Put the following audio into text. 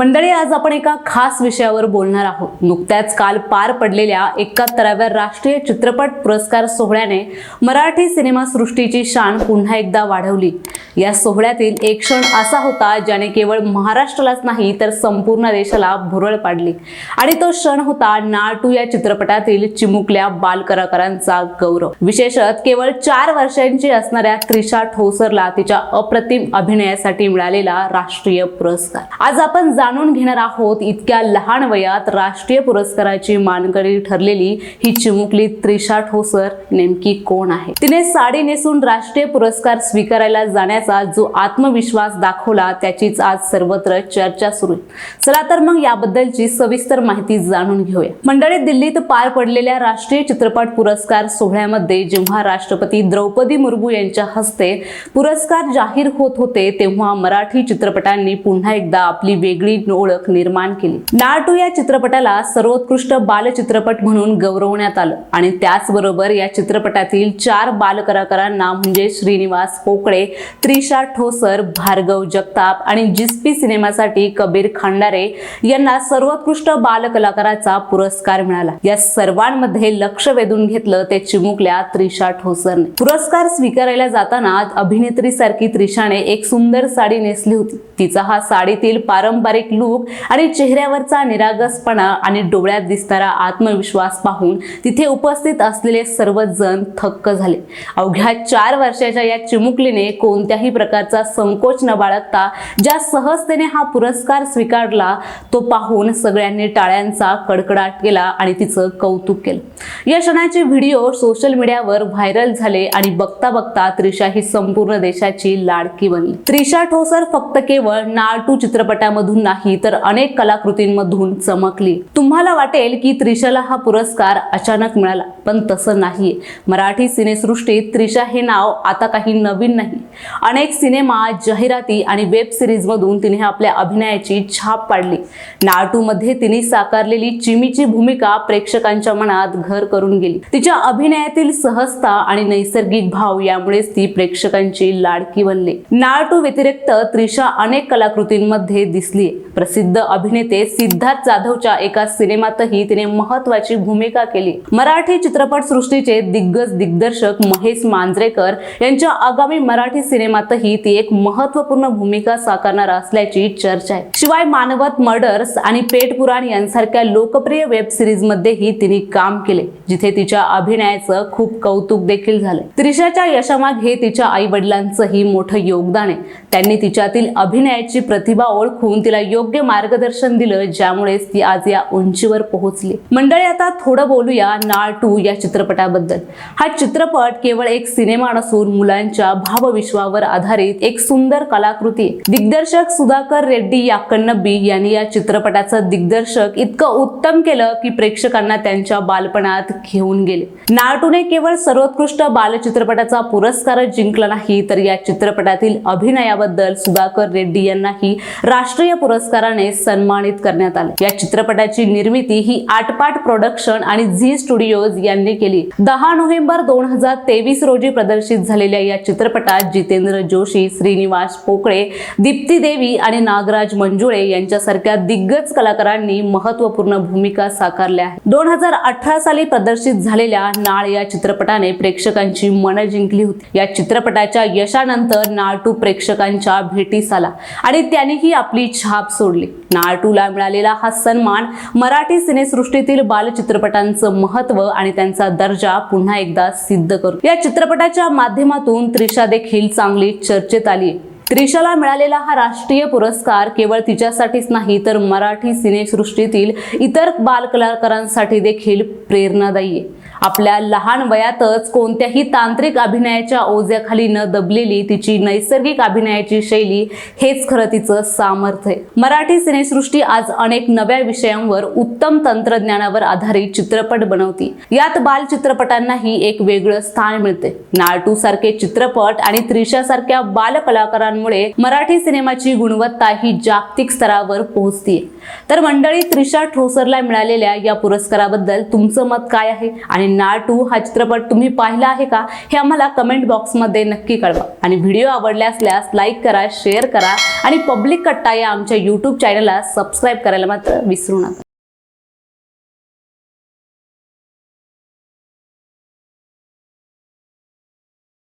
मंडळी आज आपण एका खास विषयावर बोलणार आहोत. नुकत्याच काल पार पडलेल्या एकाहत्तराव्या राष्ट्रीय चित्रपट पुरस्कार सोहळ्याने मराठी सिनेमा सृष्टीची शान पुन्हा एकदा वाढवली. या सोहळ्यातील एक क्षण असा होता ज्याने केवळ महाराष्ट्रालाच नाही तर संपूर्ण देशाला भुरळ पाडली. आणि तो क्षण होता नाटू या चित्रपटातील चिमुकल्या बालकलाकारांचा गौरव. विशेषत केवळ चार वर्षांची असणाऱ्या त्रिशा ठोसरला तिच्या अप्रतिम अभिनयासाठी मिळालेला राष्ट्रीय पुरस्कार. आज आपण जाणून घेणार आहोत इतक्या लहान वयात राष्ट्रीय पुरस्काराची मानकरी ठरलेली ही चिमुकली त्रिशा ठोसर नेमकी कोण आहे? तिने साडी नेसून राष्ट्रीय पुरस्कार स्वीकारायला जाण्याचा जो आत्मविश्वास दाखवला त्याचीच आज सर्वत्र चर्चा सुरू आहे. चला तर मग याबद्दलची सविस्तर माहिती जाणून घेऊया. मंडळी दिल्लीत पार पडलेल्या राष्ट्रीय चित्रपट पुरस्कार सोहळ्यामध्ये जेव्हा राष्ट्रपती द्रौपदी मुर्मू यांच्या हस्ते पुरस्कार जाहीर होत होते तेव्हा मराठी चित्रपटांनी पुन्हा एकदा आपली वेगळी ओळख निर्माण केली. नाटू या चित्रपटाला सर्वोत्कृष्ट बालचित्रपट म्हणून गौरवण्यात आलं आणि त्याचबरोबर या चित्रपटातील चार बालकलाकारांना म्हणजे श्रीनिवास पोकळे त्रिशा ठोसर भार्गव जगताप आणि जिस्पी सिनेमासाठी कबीर खांडारे यांना सर्वोत्कृष्ट बालकलाकाराचा पुरस्कार मिळाला. या सर्वांमध्ये लक्ष वेधून घेतलं ते चिमुकल्या त्रिशा ठोसरने. पुरस्कार स्वीकारायला जाताना अभिनेत्री सारखी त्रिशाने एक सुंदर साडी नेसली होती. तिचा हा साडीतील पारंपरिक लूक आणि चेहऱ्यावरचा निरागसपणा आणि डोळ्यात दिसणारा आत्मविश्वास पाहून तिथे उपस्थित असलेले सर्वजण थक्क झाले. अवघ्या चार वर्षाच्या या चिमुकलीने कोणत्याही प्रकारचा संकोच न बाळगता ज्या सहजतेने हा पुरस्कार स्वीकारला तो पाहून सगळ्यांनी टाळ्यांचा कडकडाट केला आणि तिचं कौतुक केलं. या क्षणाचे व्हिडिओ सोशल मीडियावर व्हायरल झाले आणि बघता बघता त्रिशा ही संपूर्ण देशाची लाडकी बनली. त्रिशा ठोसर फक्त केवळ नाळटू चित्रपटामधून नाही तर अनेक कलाकृतींमधून चमकली. तुम्हाला वाटेल की त्रिशाला हा पुरस्कार अचानक मिळाला पण तसं नाहीये. मराठी सिनेसृष्टीत त्रिशा हे नाव आता काही नवीन नाही. अनेक सिनेमा जाहिराती आणि वेब सिरीज मधून तिने आपल्या अभिनयाची छाप पाडली. नाटू मध्ये तिने साकारलेली चिमीची भूमिका प्रेक्षकांच्या मनात घर करून गेली. तिच्या अभिनयातील सहजता आणि नैसर्गिक भाव यामुळेच ती प्रेक्षकांची लाडकी बनली. नाळटू व्यतिरिक्त त्रिशा अनेक कलाकृतींमध्ये दिसली. प्रसिद्ध अभिनेते सिद्धार्थ जाधवच्या एका सिनेमातही तिने महत्वाची भूमिका केली. मराठी चित्रपट सृष्टीचे दिग्गज दिग्दर्शक महेश मांजरेकर यांच्या आगामी मराठी सिनेमातही ती एक महत्त्वपूर्ण भूमिका साकारणार असल्याची चर्चा आहे. शिवाय मानवत मर्डर्स आणि पेट पुराण यांसारख्या लोकप्रिय वेब सिरीज मध्येही तिने काम केले. जिथे तिच्या अभिनयाचं खूप कौतुक देखील झालं त्रिशाच्या यशामागे तिच्या आई वडिलांचंही मोठं योगदान आहे. त्यांनी तिच्यातील अभिनयाची प्रतिभा ओळखून तिला योग्य मार्गदर्शन दिलं ज्यामुळेच ती आज या उंचीवर पोहोचली. मंडळी आता थोडं बोलूया नाळ टू या चित्रपटाबद्दल. हा चित्रपट केवळ एक सिनेमा नसून मुलांच्या भावविश्वावर आधारित एक सुंदर कलाकृती आहे. दिग्दर्शक सुधाकर रेड्डी याकन्नबी यांनी या चित्रपटाचं दिग्दर्शक इतकं उत्तम केलं की प्रेक्षकांना त्यांच्या बालपणात घेऊन गेले. नाटूने केवळ सर्वोत्कृष्ट बालचित्रपटाचा पुरस्कार जिंकला नाही तर या चित्रपटातील अभिनयाबद्दल सुधाकर रेड्डी यांनाही राष्ट्रीय पुरस्काराने सन्मानित करण्यात आले. या चित्रपटाची निर्मिती ही आटपाट प्रोडक्शन आणि झी स्टुडिओज यांनी केली. दहा नोव्हेंबर दोन हजार तेवीस रोजी प्रदर्शित झालेल्या या चित्रपटात जितेंद्र जोशी श्रीनिवास पोकळे दीप्ती देवी आणि नागराज मंजुळे यांच्यासारख्या दिग्गज कलाकारांनी महत्त्वपूर्ण भूमिका साकारल्या आहेत. दोन हजार अठरा साली प्रदर्शित झालेल्या नाळ या चित्रपटाने प्रेक्षकांची मनं जिंकली होती. या चित्रपटाच्या यशानंतर नाटू प्रेक्षकांच्या भेटीस आला आणि त्यांनीही आपली छाप सोडली. नाटूला मिळालेला हा सन्मान मराठी सिनेसृष्टीतील बालचित्रपटांचं महत्त्व आणि त्यांचा दर्जा पुन्हा एकदा सिद्ध करतो या चित्रपटाच्या माध्यमातून त्रिशा देखील चांगली चर्चेत आली त्रिशाला मिळालेला हा राष्ट्रीय पुरस्कार केवळ तिच्यासाठीच नाही तर मराठी सिनेसृष्टीतील इतर बालकलाकारांसाठी देखील प्रेरणादायी आहे. आपल्या लहान वयातच कोणत्याही तांत्रिक अभिनयाच्या ओझ्याखाली न दबलेली तिची नैसर्गिक अभिनयाची शैली हेच खरं तिचं सामर्थ्य मराठी सिनेसृष्टी आज अनेक नव्या विषयांवर उत्तम तंत्रज्ञानावर आधारित चित्रपट बनवती. यात बाल चित्रपटांनाही एक वेगळं स्थान मिळते. नाटू सारखे चित्रपट आणि त्रिशा सारख्या बालकलाकारांमुळे मराठी सिनेमाची गुणवत्ता ही जागतिक स्तरावर पोहोचतीये. तर मंडळी त्रिशा ठोसरला मिळालेल्या या पुरस्काराबद्दल तुमचं मत काय आहे? आणि ना टू हा चित्रपट तुम्ही पाहिला आहे का? हे आम्हाला कमेंट बॉक्समध्ये नक्की कळवा. आणि व्हिडिओ आवडले असल्यास लाईक करा शेअर करा आणि पब्लिक कट्टा या आमच्या यूट्यूब चॅनलला सबस्क्राईब करायला मात्र विसरू नका.